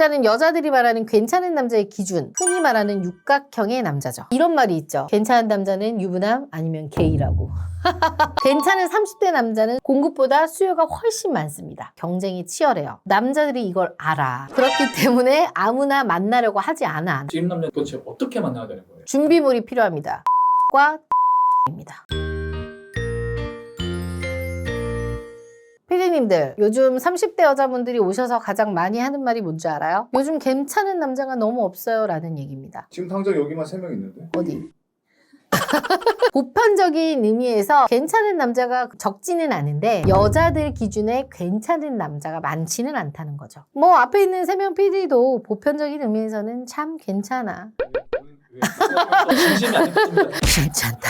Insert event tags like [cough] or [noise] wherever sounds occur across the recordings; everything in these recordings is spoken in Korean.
일단은 여자들이 말하는 괜찮은 남자의 기준, 흔히 말하는 육각형의 남자죠. 이런 말이 있죠. 괜찮은 남자는 유부남 아니면 게이라고. [laughs] 괜찮은 30대 남자는 공급보다 수요가 훨씬 많습니다. 경쟁이 치열해요. 남자들이 이걸 알아. 그렇기 [laughs] 때문에 아무나 만나려고 하지 않아. 지금 남자 도대체 어떻게 만나야 되는 거예요? 준비물이 필요합니다. 과 입니다. 피디님들, 요즘 30대 여자분들이 오셔서 가장 많이 하는 말이 뭔지 알아요? 요즘 괜찮은 남자가 너무 없어요. 라는 얘기입니다. 지금 당장 여기만 세명 있는데. 어디? [laughs] 보편적인 의미에서 괜찮은 남자가 적지는 않은데 여자들 기준에 괜찮은 남자가 많지는 않다는 거죠. 뭐 앞에 있는 세명 PD도 보편적인 의미에서는 참 괜찮아. [laughs] 진심이 아니겠습니다. 괜찮다.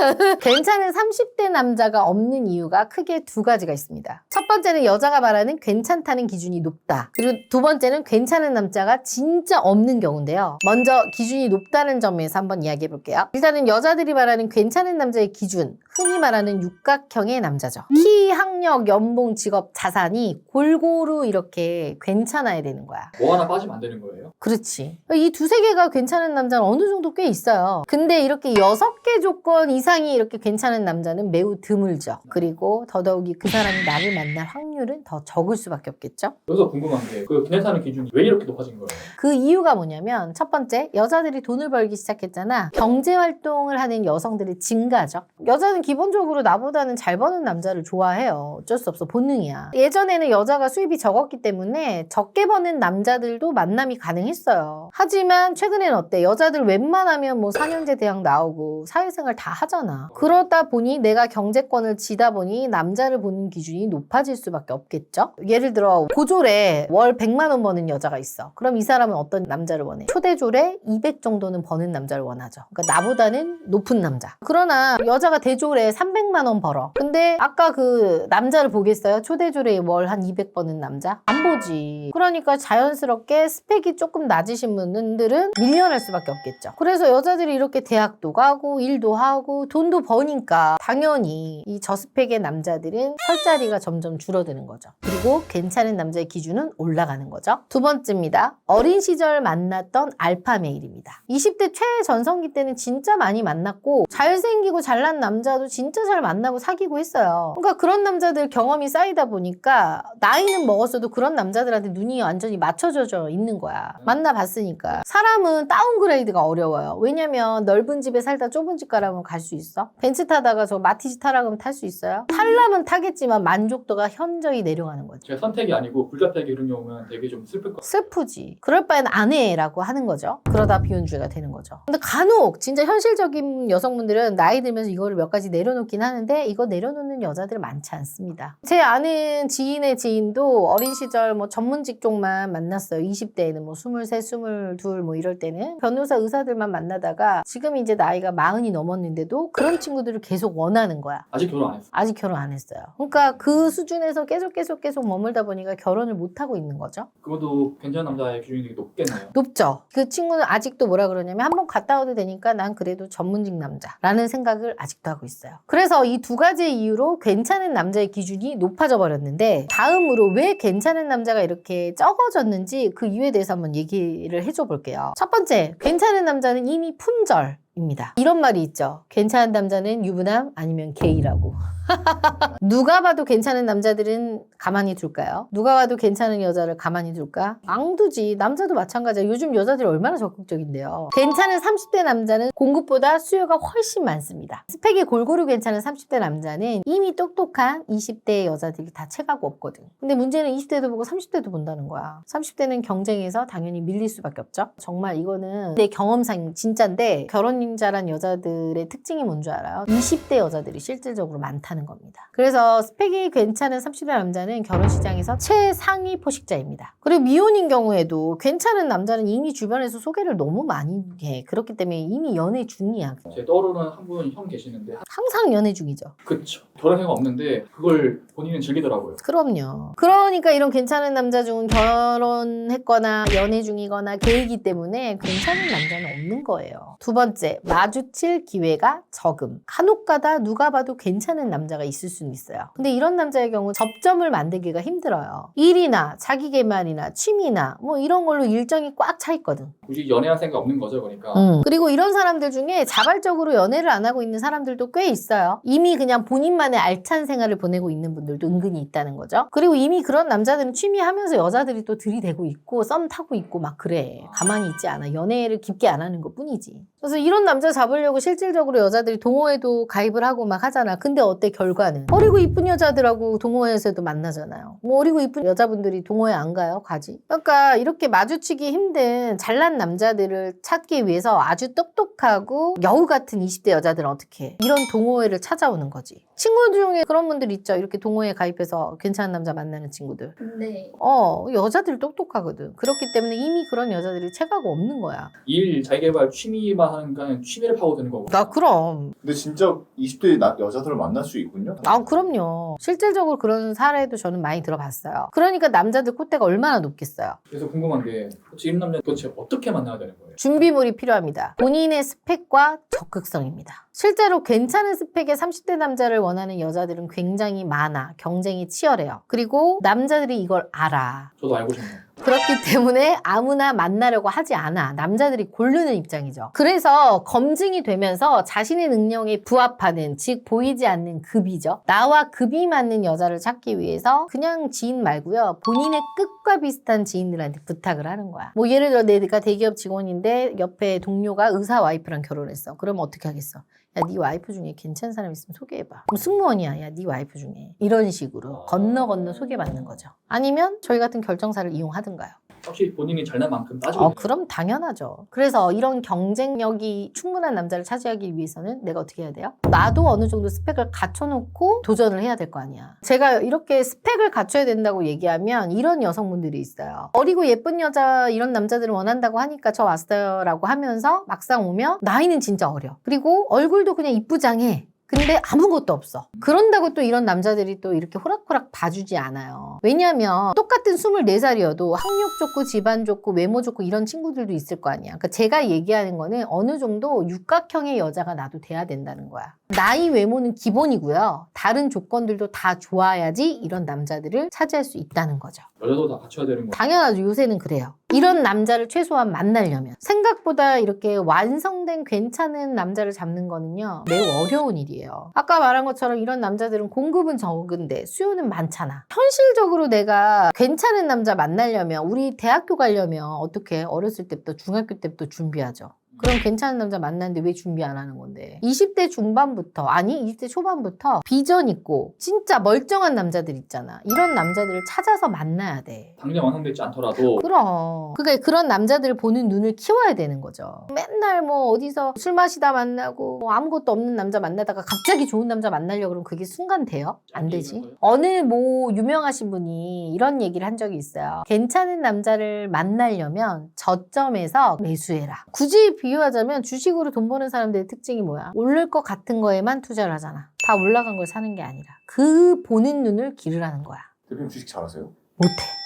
[laughs] 괜찮은 30대 남자가 없는 이유가 크게 두 가지가 있습니다. 첫 번째는 여자가 말하는 괜찮다는 기준이 높다. 그리고 두 번째는 괜찮은 남자가 진짜 없는 경우인데요. 먼저 기준이 높다는 점에서 한번 이야기해 볼게요. 일단은 여자들이 말하는 괜찮은 남자의 기준, 흔히 말하는 육각형의 남자죠. 키, 학력, 연봉, 직업, 자산이 골고루 이렇게 괜찮아야 되는 거야. 뭐 하나 빠지면 안 되는 거예요? 그렇지. 이 두세 개가 괜찮은 남자는 어느 정도 꽤 있어요. 근데 이렇게 여섯 개 조건 이상이 이렇게 괜찮은 남자는 매우 드물죠. 그리고 더더욱이 그 사람이 나를 만날 확률 은 더 적을 수밖에 없겠죠. 여기서 궁금한 게그 괜찮은 기준이 왜 이렇게 높아진 거예요? 그 이유가 뭐냐면 첫 번째 여자들이 돈을 벌기 시작했잖아. 경제 활동을 하는 여성들이 증가죠. 여자는 기본적으로 나보다는 잘 버는 남자를 좋아해요. 어쩔 수 없어 본능이야. 예전에는 여자가 수입이 적었기 때문에 적게 버는 남자들도 만남이 가능했어요. 하지만 최근엔 어때? 여자들 웬만하면 뭐 4년제 대학 나오고 사회생활 다 하잖아. 그러다 보니 내가 경제권을 지다 보니 남자를 보는 기준이 높아질 수밖에 없겠죠. 예를 들어 고졸에 월 100만 원 버는 여자가 있어. 그럼 이 사람은 어떤 남자를 원해? 초대졸에 200 정도는 버는 남자를 원하죠. 그러니까 나보다는 높은 남자. 그러나 여자가 대졸에 300만 원 벌어. 근데 아까 그 남자를 보겠어요? 초대졸에 월 한 200 버는 남자? 안 보지. 그러니까 자연스럽게 스펙이 조금 낮으신 분들은 밀려날 수밖에 없겠죠. 그래서 여자들이 이렇게 대학도 가고 일도 하고 돈도 버니까 당연히 이 저스펙의 남자들은 설 자리가 점점 줄어드는 거죠. 그리고 괜찮은 남자의 기준은 올라가는 거죠. 두 번째입니다. 어린 시절 만났던 알파 메일입니다. 20대 최전성기 때는 진짜 많이 만났고 잘생기고 잘난 남자도 진짜 잘 만나고 사귀고 했어요. 그러니까 그런 남자들 경험이 쌓이다 보니까 나이는 먹었어도 그런 남자들한테 눈이 완전히 맞춰져 있는 거야. 만나봤으니까. 사람은 다운그레이드가 어려워요. 왜냐면 넓은 집에 살다 좁은 집 가라면 갈 수 있어? 벤츠 타다가 저 마티즈 타라 그러면 탈 수 있어요? 탈라면 타겠지만 만족도가 현저 히 내려가는 거죠. 제 선택이 아니고 불가피하게 이런 경우면 되게 좀 슬플 것 같아요. 슬프지. 그럴 바엔 안 해라고 하는 거죠. 그러다 비혼주의가 되는 거죠. 근데 간혹 진짜 현실적인 여성분들은 나이 들면서 이거를 몇 가지 내려놓긴 하는데 이거 내려놓는 여자들 많지 않습니다. 제 아는 지인의 지인도 어린 시절 뭐 전문직 쪽만 만났어요. 20대에는 뭐 23, 22, 뭐 이럴 때는 변호사 의사들만 만나다가 지금 이제 나이가 마흔이 넘었는데도 그런 친구들을 계속 원하는 거야. 아직 결혼 안 했어요. 아직 결혼 안 했어요. 그러니까 그 수준에서 계속 계속 계속 머물다 보니까 결혼을 못 하고 있는 거죠. 그것도 괜찮은 남자의 기준이 되게 높겠네요. 높죠. 그 친구는 아직도 뭐라 그러냐면 한 번 갔다 와도 되니까 난 그래도 전문직 남자라는 생각을 아직도 하고 있어요. 그래서 이 두 가지 이유로 괜찮은 남자의 기준이 높아져 버렸는데 다음으로 왜 괜찮은 남자가 이렇게 적어졌는지 그 이유에 대해서 한번 얘기를 해줘 볼게요. 첫 번째, 괜찮은 남자는 이미 품절. 입니다. 이런 말이 있죠. 괜찮은 남자는 유부남 아니면 게이라고. [laughs] 누가 봐도 괜찮은 남자들은 가만히 둘까요? 누가 봐도 괜찮은 여자를 가만히 둘까? 안 두지. 남자도 마찬가지야. 요즘 여자들이 얼마나 적극적인데요. 괜찮은 30대 남자는 공급보다 수요가 훨씬 많습니다. 스펙이 골고루 괜찮은 30대 남자는 이미 똑똑한 20대 여자들이 다 체가고 없거든. 근데 문제는 20대도 보고 30대도 본다는 거야. 30대는 경쟁에서 당연히 밀릴 수밖에 없죠. 정말 이거는 내 경험상 진짜인데 결혼 자란 여자들의 특징이 뭔 줄 알아요? 20대 여자들이 실질적으로 많다는 겁니다. 그래서 스펙이 괜찮은 30대 남자는 결혼 시장에서 최상위 포식자입니다. 그리고 미혼인 경우에도 괜찮은 남자는 이미 주변에서 소개를 너무 많이 해. 그렇기 때문에 이미 연애 중이야. 제 떠오르는 한 분 형 계시는데 항상 연애 중이죠. 그쵸. 결혼 생각 없는데 그걸 본인은 즐기더라고요. 그럼요. 그러니까 이런 괜찮은 남자 중은 결혼했거나 연애 중이거나 계이기 때문에 괜찮은 남자는 없는 거예요. 두 번째, 마주칠 기회가 적음. 간혹가다 누가 봐도 괜찮은 남자가 있을 수는 있어요. 근데 이런 남자의 경우 접점을 만들기가 힘들어요. 일이나 자기 개발이나 취미나 뭐 이런 걸로 일정이 꽉 차 있거든. 굳이 연애할 생각 없는 거죠, 그러니까. 음. 그리고 이런 사람들 중에 자발적으로 연애를 안 하고 있는 사람들도 꽤 있어요. 이미 그냥 본인만의 알찬 생활을 보내고 있는 분들도 은근히 있다는 거죠. 그리고 이미 그런 남자들은 취미하면서 여자들이 또 들이대고 있고 썸 타고 있고 막 그래. 가만히 있지 않아. 연애를 깊게 안 하는 것 뿐이지. 그래서 이런 남자 잡으려고 실질적으로 여자들이 동호회도 가입을 하고 막 하잖아. 근데 어때 결과는? 어리고 이쁜 여자들하고 동호회에서도 만나잖아요. 뭐 어리고 이쁜 여자분들이 동호회 안 가요? 가지. 그러니까 이렇게 마주치기 힘든 잘난 남자들을 찾기 위해서 아주 똑똑하고 여우 같은 20대 여자들은 어떻게 해? 이런 동호회를 찾아오는 거지. 친구 중에 그런 분들 있죠. 이렇게 동호회 가입해서 괜찮은 남자 만나는 친구들. 네. 어, 여자들 똑똑하거든. 그렇기 때문에 이미 그런 여자들이 체가가 없는 거야. 일, 자기개발, 취미만 하는 건 취미를 파고드는 거고. 나 그럼. 근데 진짜 20대 나, 여자들을 만날 수 있군요. 아, 그럼요. 실질적으로 그런 사례도 저는 많이 들어봤어요. 그러니까 남자들 콧대가 얼마나 높겠어요. 그래서 궁금한 게 도대체 이런 남자 도대체 어떻게 만나야 되는 거예요? 준비물이 필요합니다. 본인의 스펙과 적극성입니다. 실제로 괜찮은 스펙의 30대 남자를 원 하는 여자들은 굉장히 많아. 경쟁이 치열해요. 그리고 남자들이 이걸 알아. 저도 알고 싶네요. 그렇기 [laughs] 때문에 아무나 만나려고 하지 않아. 남자들이 고르는 입장이죠. 그래서 검증이 되면서 자신의 능력에 부합하는, 즉, 보이지 않는 급이죠. 나와 급이 맞는 여자를 찾기 위해서 그냥 지인 말고요. 본인의 끝과 비슷한 지인들한테 부탁을 하는 거야. 뭐, 예를 들어 내가 대기업 직원인데 옆에 동료가 의사 와이프랑 결혼했어. 그러면 어떻게 하겠어? 야, 네 와이프 중에 괜찮은 사람 있으면 소개해봐. 그럼 승무원이야. 야, 네 와이프 중에. 이런 식으로 건너 건너 소개받는 거죠. 아니면 저희 같은 결정사를 이용하든 가요. 확실히 본인이 잘난 만큼 따지고 어, 그럼 당연하죠. 그래서 이런 경쟁력이 충분한 남자를 차지하기 위해서는 내가 어떻게 해야 돼요? 나도 어느 정도 스펙을 갖춰놓고 도전을 해야 될 거 아니야. 제가 이렇게 스펙을 갖춰야 된다고 얘기하면 이런 여성분들이 있어요. 어리고 예쁜 여자 이런 남자들을 원한다고 하니까 저 왔어요라고 하면서 막상 오면 나이는 진짜 어려. 그리고 얼굴도 그냥 이쁘장해. 근데 아무것도 없어. 그런다고 또 이런 남자들이 또 이렇게 호락호락 봐주지 않아요. 왜냐면 똑같은 24살이어도 학력 좋고 집안 좋고 외모 좋고 이런 친구들도 있을 거 아니야. 그러니까 제가 얘기하는 거는 어느 정도 육각형의 여자가 나도 돼야 된다는 거야. 나이 외모는 기본이고요. 다른 조건들도 다 좋아야지 이런 남자들을 차지할 수 있다는 거죠. 여자도 다 갖춰야 되는 거. 당연하죠. 요새는 그래요. 이런 남자를 최소한 만나려면 생각보다 이렇게 완성된 괜찮은 남자를 잡는 거는요 매우 어려운 일이에요. 아까 말한 것처럼 이런 남자들은 공급은 적은데 수요는 많잖아. 현실적으로 내가 괜찮은 남자 만나려면 우리 대학교 가려면 어떻게 어렸을 때부터 중학교 때부터 준비하죠. 그럼 괜찮은 남자 만났는데 왜 준비 안 하는 건데? 20대 중반부터, 아니, 20대 초반부터 비전 있고, 진짜 멀쩡한 남자들 있잖아. 이런 남자들을 찾아서 만나야 돼. 당장 완성되지 않더라도 그럼. 그러니까 그런 남자들을 보는 눈을 키워야 되는 거죠. 맨날 뭐 어디서 술 마시다 만나고 뭐 아무것도 없는 남자 만나다가 갑자기 좋은 남자 만나려고 그러면 그게 순간 돼요? 안 되지. 어느 뭐 유명하신 분이 이런 얘기를 한 적이 있어요. 괜찮은 남자를 만나려면 저점에서 매수해라. 굳이 비 유하자면 주식으로 돈 버는 사람들의 특징이 뭐야? 오를 것 같은 거에만 투자를 하잖아. 다 올라간 걸 사는 게 아니라 그 보는 눈을 기르라는 거야. 대표님 주식 잘하세요? 못해.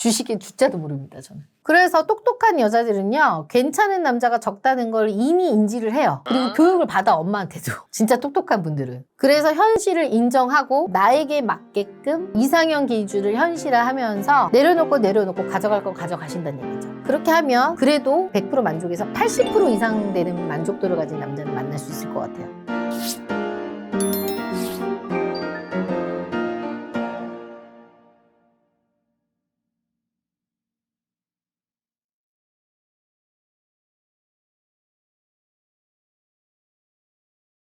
주식의 주자도 모릅니다, 저는. 그래서 똑똑한 여자들은요, 괜찮은 남자가 적다는 걸 이미 인지를 해요. 그리고 교육을 받아, 엄마한테도. [laughs] 진짜 똑똑한 분들은. 그래서 현실을 인정하고, 나에게 맞게끔 이상형 기준을 현실화하면서 내려놓고 내려놓고 가져갈 거 가져가신다는 얘기죠. 그렇게 하면 그래도 100% 만족에서 80% 이상 되는 만족도를 가진 남자는 만날 수 있을 것 같아요.